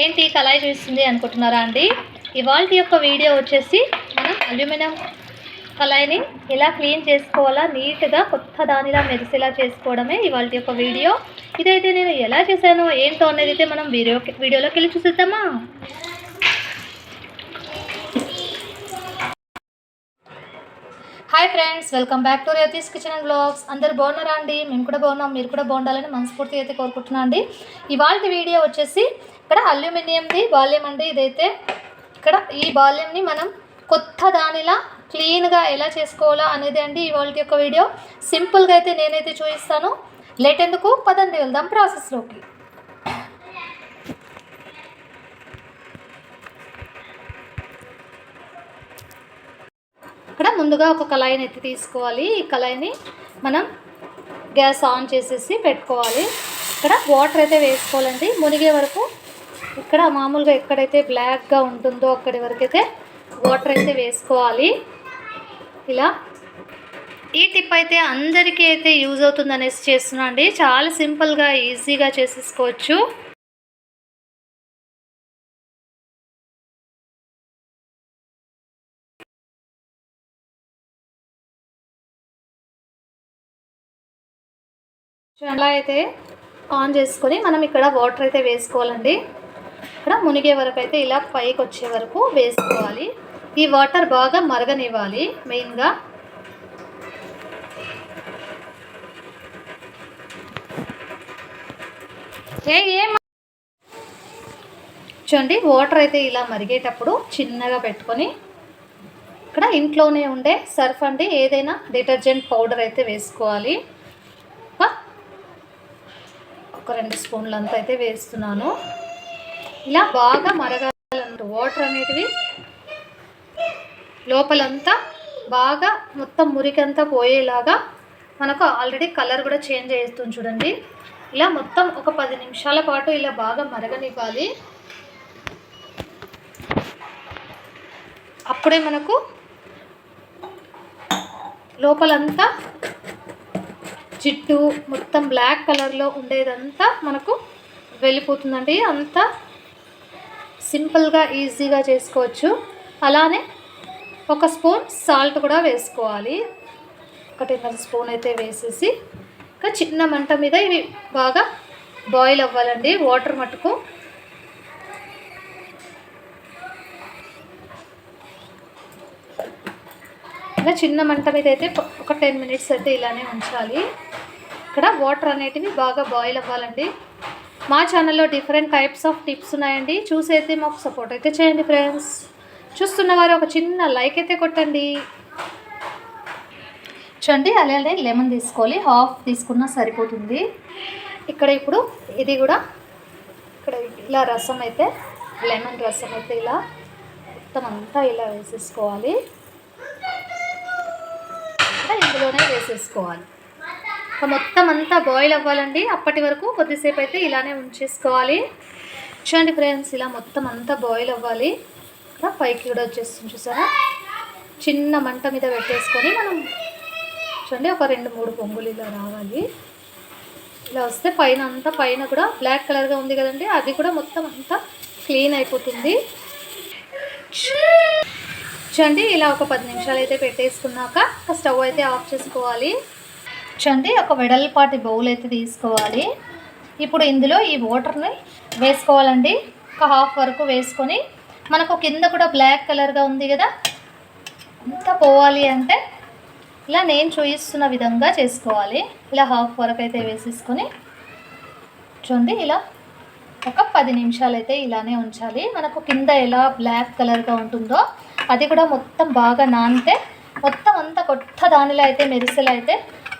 ఏంటి కళాయి చూస్తుంది అనుకుంటున్నారా అండి? ఇవాళ యొక్క వీడియో వచ్చేసి మనం అల్యూమినియం కళాయిని ఎలా క్లీన్ చేసుకోవాలా నీట్గా కొత్త దానిలా మెరిసేలా చేసుకోవడమే ఇవాళ యొక్క వీడియో. ఇదైతే నేను ఎలా చేశానో ఏంటో అనేది అయితే మనం వీడియో వీడియోలోకి వెళ్ళి చూసేద్దామా? Hi friends welcome back to Rethi's kitchen and blogs. అందరు బాగున్నారా అండి? మేము కూడా బాగున్నాం మీరు కూడా బాగుండాలని మనస్ఫూర్తి అయితే కోరుకుంటున్నాను అండి. ఇవాళ వీడియో వచ్చేసి ఇక్కడ అల్యూమినియంది బాల్యం అండి ఇదైతే ఇక్కడ ఈ బాల్యంని మనం కొత్త దానిలా క్లీన్గా ఎలా చేసుకోవాలా అనేది అండి ఇవాళ యొక్క వీడియో. సింపుల్గా అయితే నేనైతే చూపిస్తాను. లేట్ ఎందుకు పదండి వెళ్దాం ప్రాసెస్లోకి. ఇక్కడ ముందుగా ఒక కళాయిని ఎత్తి తీసుకోవాలి. ఈ కళాయిని మనం గ్యాస్ ఆన్ చేసేసి పెట్టుకోవాలి. ఇక్కడ వాటర్ అయితే వేసుకోవాలండి. మునిగే వరకు ఇక్కడ మామూలుగా ఎక్కడైతే బ్లాక్గా ఉంటుందో అక్కడి వరకు అయితే వాటర్ అయితే వేసుకోవాలి. ఇలా. ఈ టిప్ అయితే అందరికీ అయితే యూజ్ అవుతుంది అనేసి చేస్తున్నా అండి. చాలా సింపుల్గా ఈజీగా చేసేసుకోవచ్చు. అలా అయితే ఆన్ చేసుకొని మనం ఇక్కడ వాటర్ అయితే వేసుకోవాలండి. ఇక్కడ మునిగే వరకు అయితే ఇలా పైకి వచ్చే వరకు వేసుకోవాలి. ఈ వాటర్ బాగా మరగనివ్వాలి మెయిన్గా. చూడండి వాటర్ అయితే ఇలా మరిగేటప్పుడు చిన్నగా పెట్టుకొని ఇక్కడ ఇంట్లోనే ఉండే సర్ఫ్ అండి ఏదైనా డిటర్జెంట్ పౌడర్ అయితే వేసుకోవాలి. ఒక ఒక రెండు స్పూన్లు అంతా అయితే వేస్తున్నాను. ఇలా బాగా మరగాలన్నమాట వాటర్ అనేటివి లోపలంతా బాగా మొత్తం మురికంతా పోయేలాగా మనకు ఆల్రెడీ కలర్ కూడా చేంజ్ చేస్తుంది చూడండి. ఇలా మొత్తం ఒక పది నిమిషాల పాటు ఇలా బాగా మరగనివ్వాలి. అప్పుడే మనకు లోపలంతా జిట్టు మొత్తం బ్లాక్ కలర్లో ఉండేదంతా మనకు వెళ్ళిపోతుందండి. అంతా సింపుల్గా ఈజీగా చేసుకోవచ్చు. అలానే ఒక స్పూన్ సాల్ట్ కూడా వేసుకోవాలి. ఒకటిన్నర స్పూన్ అయితే వేసేసి ఇంకా చిన్న మంట మీద ఇవి బాగా బాయిల్ అవ్వాలండి. వాటర్ మట్టుకు ఇలా చిన్న మంట మీద అయితే ఒక టెన్ మినిట్స్ అయితే ఇలానే ఉంచాలి. ఇక్కడ వాటర్ అనేటివి బాగా బాయిల్ అవ్వాలండి. మా ఛానల్లో డిఫరెంట్ టైప్స్ ఆఫ్ టిప్స్ ఉన్నాయండి. చూసైతే మాకు సపోర్ట్ అయితే చేయండి ఫ్రెండ్స్ చూస్తున్న వారు ఒక చిన్న లైక్ అయితే కొట్టండి. చూడండి అలానే లెమన్ తీసుకోవాలి. హాఫ్ తీసుకున్నా సరిపోతుంది. ఇక్కడ ఇప్పుడు ఇది కూడా ఇక్కడ ఇలా రసం అయితే లెమన్ రసం అయితే ఇలా మొత్తం అంతా ఇలా వేసేసుకోవాలి. ఇందులోనే వేసేసుకోవాలి. మొత్తం అంతా బాయిల్ అవ్వాలండి. అప్పటి వరకు కొద్దిసేపు అయితే ఇలానే ఉంచేసుకోవాలి. చూడండి ఫ్రెండ్స్ ఇలా మొత్తం అంతా బాయిల్ అవ్వాలి. ఇక్కడ పైకి కూడా వచ్చేస్తుంది చూసారా? చిన్న మంట మీద పెట్టేసుకొని మనం చూడండి ఒక రెండు మూడు పొంగులు ఇలా రావాలి. ఇలా వస్తే పైన అంతా పైన కూడా బ్లాక్ కలర్గా ఉంది కదండి. అది కూడా మొత్తం అంతా క్లీన్ అయిపోతుంది. చూడండి ఇలా ఒక పది నిమిషాలు అయితే పెట్టేసుకున్నాక స్టవ్ అయితే ఆఫ్ చేసుకోవాలి. చూడండి ఒక వెడల్పాటి బౌల్ అయితే తీసుకోవాలి. ఇప్పుడు ఇందులో ఈ వాటర్ని వేసుకోవాలండి. ఒక హాఫ్ వరకు వేసుకొని మనకు కింద కూడా బ్లాక్ కలర్గా ఉంది కదా. అంతా పోవాలి అంటే ఇలా నేను చూపిస్తున్న విధంగా చేసుకోవాలి. ఇలా హాఫ్ వరకు అయితే వేసేసుకొని చూడండి ఇలా ఒక పది నిమిషాలు అయితే ఇలానే ఉంచాలి. మనకు కింద ఎలా బ్లాక్ కలర్గా ఉంటుందో అది కూడా మొత్తం బాగా నానితే మొత్తం అంతా కొత్త దానిలో అయితే మెరిసెలు అయితే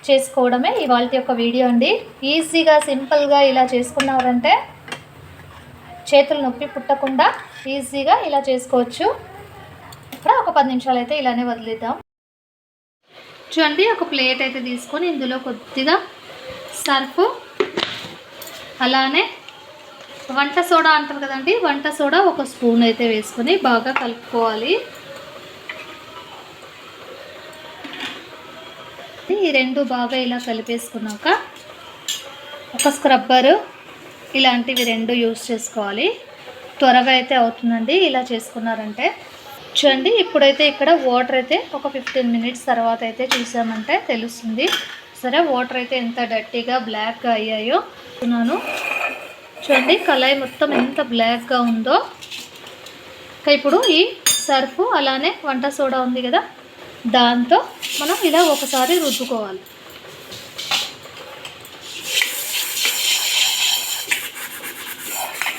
చేసుకోవడమే ఇవాళ యొక్క వీడియో అండి. ఈజీగా సింపుల్గా ఇలా చేసుకున్నారంటే చేతులు నొప్పి పుట్టకుండా ఈజీగా ఇలా చేసుకోవచ్చు. ఇప్పుడు ఒక పది నిమిషాలు అయితే ఇలానే వదిలేద్దాం. చూడండి ఒక ప్లేట్ అయితే తీసుకొని ఇందులో కొద్దిగా సర్ఫ్ అలానే వంట సోడా అంటారు కదండి వంట సోడా ఒక స్పూన్ అయితే వేసుకొని బాగా కలుపుకోవాలి. ఈ రెండు బాగా ఇలా కలిపేసుకున్నాక ఒక స్క్రబ్బరు ఇలాంటివి రెండు యూస్ చేసుకోవాలి. త్వరగా అయితే అవుతుందండి ఇలా చేసుకున్నారంటే. చూడండి ఇప్పుడైతే ఇక్కడ వాటర్ అయితే ఒక ఫిఫ్టీన్ మినిట్స్ తర్వాత అయితే చూసామంటే తెలుస్తుంది. సరే వాటర్ అయితే ఎంత డర్టీగా బ్లాక్గా అయ్యాయో చూస్తున్నాను. చూడండి కళాయి మొత్తం ఎంత బ్లాక్గా ఉందో. ఇంకా ఇప్పుడు ఈ సర్ఫ్ అలానే వంట సోడా ఉంది కదా దాంతో మనం ఇలా ఒకసారి రుద్దుకోవాలి.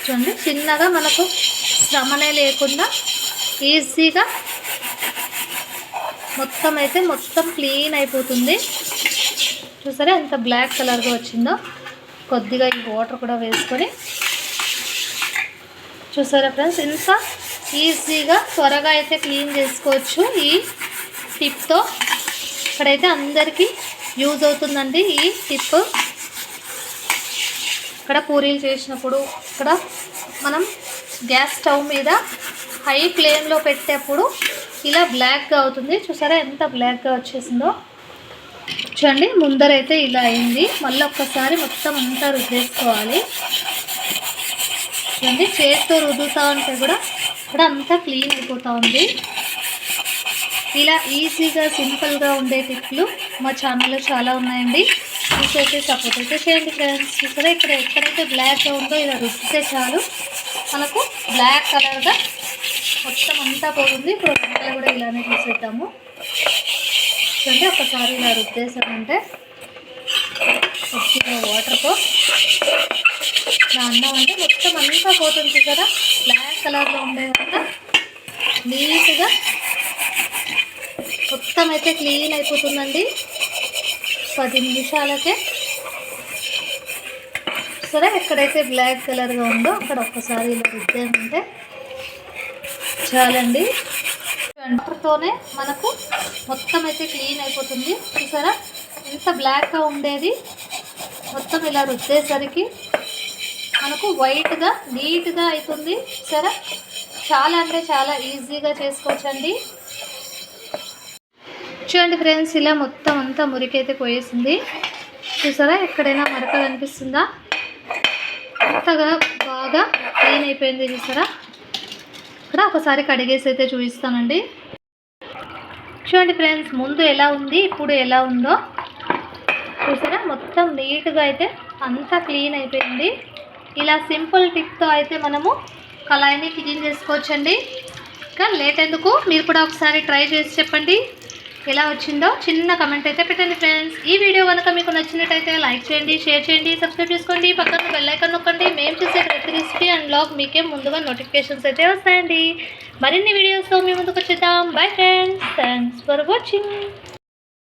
చూడండి చిన్నగా మనకు శ్రమనే లేకుండా ఈజీగా మొత్తం అయితే మొత్తం క్లీన్ అయిపోతుంది. చూసారా ఎంత బ్లాక్ కలర్గా వచ్చిందో. కొద్దిగా ఈ వాటర్ కూడా వేసుకొని. చూసారా ఫ్రెండ్స్ ఇంత ఈజీగా త్వరగా అయితే క్లీన్ చేసుకోవచ్చు ఈ టిప్తో ఇక్కడైతే అందరికీ యూజ్ అవుతుందండి ఈ టిప్. ఇక్కడ పూరీలు చేసినప్పుడు ఇక్కడ మనం గ్యాస్ స్టవ్ మీద హై ఫ్లేమ్లో పెట్టేప్పుడు ఇలా బ్లాక్గా అవుతుంది. చూసారా ఎంత బ్లాక్గా వచ్చేసిందో? చూడండి ముందరైతే ఇలా అయింది. మళ్ళీ ఒక్కసారి మొత్తం అంతా రుద్దేసుకోవాలి. చూడండి చేతితో రుద్దుతా ఉంటే కూడా ఇక్కడ అంతా క్లీన్ అయిపోతూ ఉంది. ఇలా ఈజీగా సింపుల్గా ఉండే టిప్లు మా ఛానల్లో చాలా ఉన్నాయండి. చూసేసి సపోర్ట్ అయితే చేయండి ఫ్రెండ్స్. ఇక్కడ ఇక్కడ ఎక్కడైతే బ్లాక్గా ఉందో ఇలా రుద్దితే చాలు. మనకు బ్లాక్ కలర్గా మొత్తం అంతా పోతుంది. ఇప్పుడు వెనకాల కూడా ఇలానే తీసేద్దాము. చూడండి ఒకసారి ఇలా రుద్దేసామంటే వచ్చిన వాటర్తో ఇలా అన్నం అంటే మొత్తం అంతా పోతుంది కదా. బ్లాక్ కలర్లో ఉండేదంతా నీట్గా మొత్తం అయితే క్లీన్ అయిపోతుందండి. పది నిమిషాలకే. సరే ఎక్కడైతే బ్లాక్ కలర్గా ఉందో అక్కడ ఒక్కసారి ఇలా రుద్దామంటే చాలండి. వాటర్తోనే మనకు మొత్తం అయితే క్లీన్ అయిపోతుంది. చూసారా? ఎంత బ్లాక్గా ఉండేది. మొత్తం ఇలా రుద్దేసరికి మనకు వైట్గా నీట్గా అవుతుంది సరే చాలా అంటే చాలా ఈజీగా చేసుకోవచ్చండి. చూడండి ఫ్రెండ్స్ ఇలా మొత్తం అంతా మురికైతే పోయేసింది. చూసారా? ఎక్కడైనా మరక కనిపిస్తుందా అంతగా బాగా క్లీన్ అయిపోయింది చూసారా? ఇక్కడ ఒకసారి కడిగేసి అయితే చూపిస్తానండి. చూడండి ఫ్రెండ్స్ ముందు ఎలా ఉంది ఇప్పుడు ఎలా ఉందో. చూసారా? మొత్తం నీట్గా అయితే అంతా క్లీన్ అయిపోయింది. ఇలా సింపుల్ టిప్తో అయితే మనము కళాయిని క్లీన్ చేసుకోవచ్చండి. ఇంకా లేట్ ఎందుకు? మీరు కూడా ఒకసారి ట్రై చేసి చెప్పండి. ఎలా వచ్చిందో చిన్న కమెంట్ అయితే పెట్టండి ఫ్రెండ్స్ ఈ వీడియో కనుక మీకు నచ్చినట్టయితే లైక్ చేయండి షేర్ చేయండి సబ్స్క్రైబ్ చేసుకోండి. పక్కన బెల్లైకన్ నొక్కండి. మేము చేసే ప్రతి రెసిపీ అండ్ బ్లాగ్ మీకే ముందుగా నోటిఫికేషన్స్ అయితే వస్తాయండి. మరిన్ని వీడియోస్తో మీ ముందుకు వచ్చేద్దాం. Bye friends thanks for watching